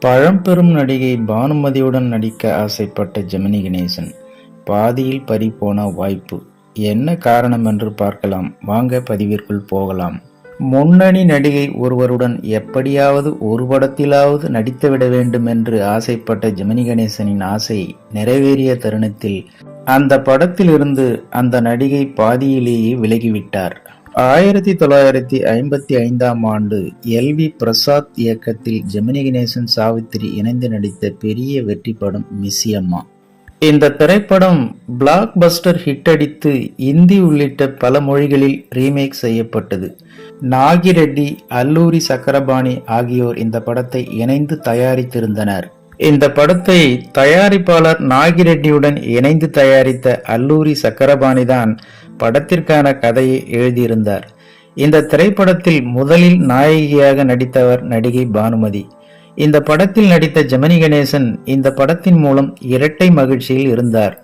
பழம்பெரும் நடிகை பானுமதியுடன் நடிக்க ஆசைப்பட்ட ஜெமினி கணேசன். பாதியில் பறிபோன வாய்ப்பு. என்ன காரணம் என்று பார்க்கலாம். வாங்க பதிவிற்குள் போகலாம். முன்னணி நடிகை ஒருவருடன் எப்படியாவது ஒரு படத்திலாவது நடித்துவிட வேண்டும் என்று ஆசைப்பட்ட ஜெமினி கணேசனின் ஆசை நிறைவேறிய தருணத்தில் அந்த படத்திலிருந்து அந்த நடிகை பாதியிலேயே விலகிவிட்டார். ஆயிரத்தி தொள்ளாயிரத்தி ஐம்பத்தி ஐந்தாம் ஆண்டு எல் வி பிரசாத் இயக்கத்தில் ஜெமினி கணேசன் சாவித்திரி இணைந்து நடித்த பெரிய வெற்றி படம் மிஸ்ஸியம்மா இந்த திரைப்படம் பிளாக் பஸ்டர் ஹிட் அடித்து இந்தி உள்ளிட்ட பல மொழிகளில் ரீமேக் செய்யப்பட்டது. நாகிரெட்டி அல்லூரி சக்கரபாணி ஆகியோர் இந்த படத்தை இணைந்து தயாரித்திருந்தனர். இந்த படத்தை தயாரிப்பாளர் நாகிரெட்டியுடன் இணைந்து தயாரித்த அல்லூரி சக்கரபாணி தான் படத்திற்கான கதையை எழுதியிருந்தார். இந்த திரைப்படத்தில் முதலில் நாயகியாக நடித்தவர் நடிகை பானுமதி. இந்த படத்தில் நடித்த ஜெமினி கணேசன் இந்த படத்தின் மூலம் இரட்டை மகிழ்ச்சியில் இருந்தார்.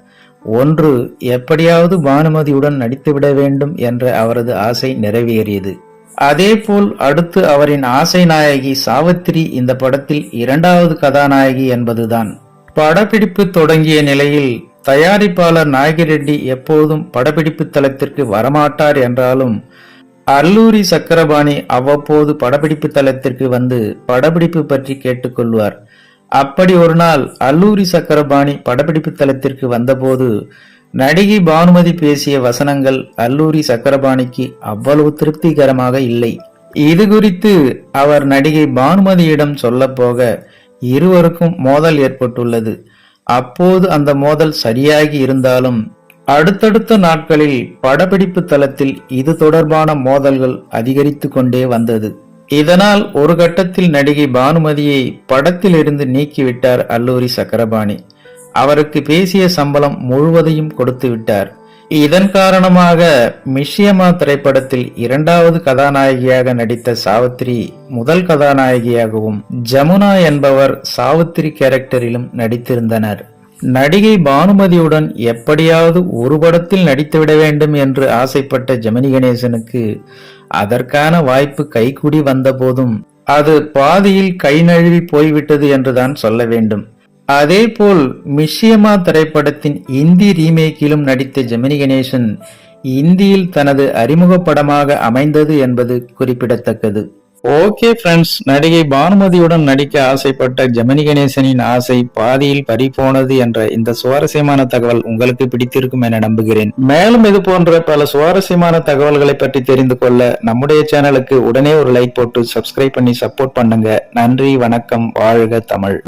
ஒன்று எப்படியாவது பானுமதியுடன் நடித்துவிட வேண்டும் என்ற அவரது ஆசை நிறைவேறியது. அதேபோல் அடுத்து அவரின் ஆசை நாயகி சாவித்திரி இந்த படத்தில் இரண்டாவது கதாநாயகி என்பதுதான். படப்பிடிப்பு தொடங்கிய நிலையில் தயாரிப்பாளர் நாயகிரெட்டி எப்போதும் படப்பிடிப்பு தளத்திற்கு வரமாட்டார் என்றாலும் அல்லூரி சக்கரபாணி அவ்வப்போது படப்பிடிப்பு தளத்திற்கு வந்து படப்பிடிப்பு பற்றி கேட்டுக்கொள்வார். அப்படி ஒரு நாள் அல்லூரி சக்கரபாணி படப்பிடிப்பு தளத்திற்கு வந்தபோது நடிகை பானுமதி பேசிய வசனங்கள் அல்லூரி சக்கரபாணிக்கு அவ்வளவு திருப்திகரமாக இல்லை. இது குறித்து அவர் நடிகை பானுமதியிடம் சொல்லப்போக இருவருக்கும் மோதல் ஏற்பட்டுள்ளது. அப்போது அந்த மோதல் சரியாகி இருந்தாலும் அடுத்தடுத்த நாட்களில் படப்பிடிப்பு தளத்தில் இது தொடர்பான மோதல்கள் அதிகரித்து கொண்டே வந்தது. இதனால் ஒரு கட்டத்தில் நடிகை பானுமதியை படத்திலிருந்து நீக்கிவிட்டார் அல்லூரி சக்கரபாணி. அவருக்கு பேசிய சம்பளம் முழுவதையும் கொடுத்து விட்டார். இதன் காரணமாக மிஷியமா திரைப்படத்தில் இரண்டாவது கதாநாயகியாக நடித்த சாவித்ரி முதல் கதாநாயகியாகவும் ஜமுனா என்பவர் சாவித்திரி கேரக்டரிலும் நடித்திருந்தனர். நடிகை பானுமதியுடன் எப்படியாவது ஒரு படத்தில் நடித்துவிட வேண்டும் என்று ஆசைப்பட்ட ஜெமினி கணேசனுக்கு அதற்கான வாய்ப்பு கைகூடி வந்தபோதும் அது பாதியில் கை நழுவி போய்விட்டது என்றுதான் சொல்ல வேண்டும். அதேபோல் மிஷ்யமா திரைப்படத்தின் இந்தி ரீமேக்கிலும் நடித்த ஜெமினி கணேசன் இந்தியில் தனது அறிமுக படமாக அமைந்தது என்பது குறிப்பிடத்தக்கது. ஓகே ஃப்ரெண்ட்ஸ் நடிகை பானுமதியுடன் நடிக்க ஆசைப்பட்ட ஜெமினி கணேசனின் ஆசை பாதியில் பறிபோனது என்ற இந்த சுவாரஸ்யமான தகவல் உங்களுக்கு பிடித்திருக்கும் என நம்புகிறேன். மேலும் இது போன்ற பல சுவாரஸ்யமான தகவல்களை பற்றி தெரிந்து கொள்ள நம்முடைய சேனலுக்கு உடனே ஒரு லைக் போட்டு சப்ஸ்கிரைப் பண்ணி சப்போர்ட் பண்ணுங்க. நன்றி வணக்கம் வாழ்க தமிழ்.